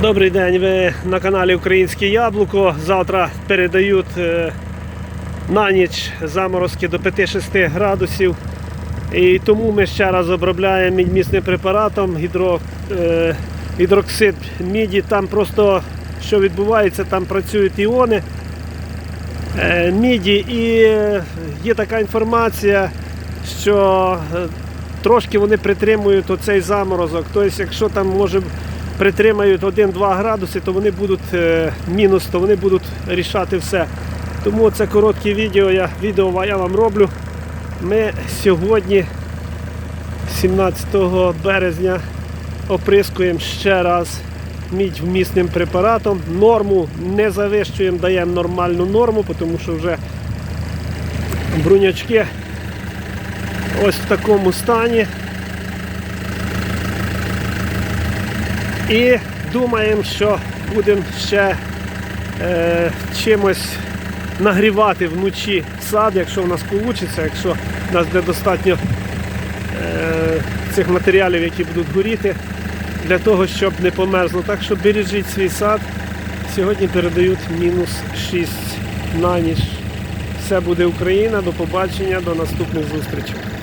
Добрий день, ви на каналі Українське Яблуко. Завтра передають е, на ніч заморозки до 5-6 градусів. І тому ми ще раз обробляємо мідьмісним препаратом гідро, е, гідроксид міді. Там просто що відбувається, там працюють іони е, міді. І є така інформація, що трошки вони притримують оцей заморозок. Тобто, якщо там може притримають 1-2 градуси, то вони будуть е, мінус, то вони будуть рішати все. Тому це коротке відео, я, відео я вам роблю. Ми сьогодні, 17 березня, оприскуємо ще раз мідь вмісним препаратом. Норму не завищуємо, даємо нормальну норму, тому що вже брунячки ось в такому стані. І думаємо, що будемо ще е, чимось нагрівати вночі сад, якщо в нас вийде, якщо в нас буде достатньо е, цих матеріалів, які будуть горіти, для того, щоб не померзло. Так що бережіть свій сад. Сьогодні передають мінус 6 на ніч. Все буде Україна. До побачення, до наступних зустрічей.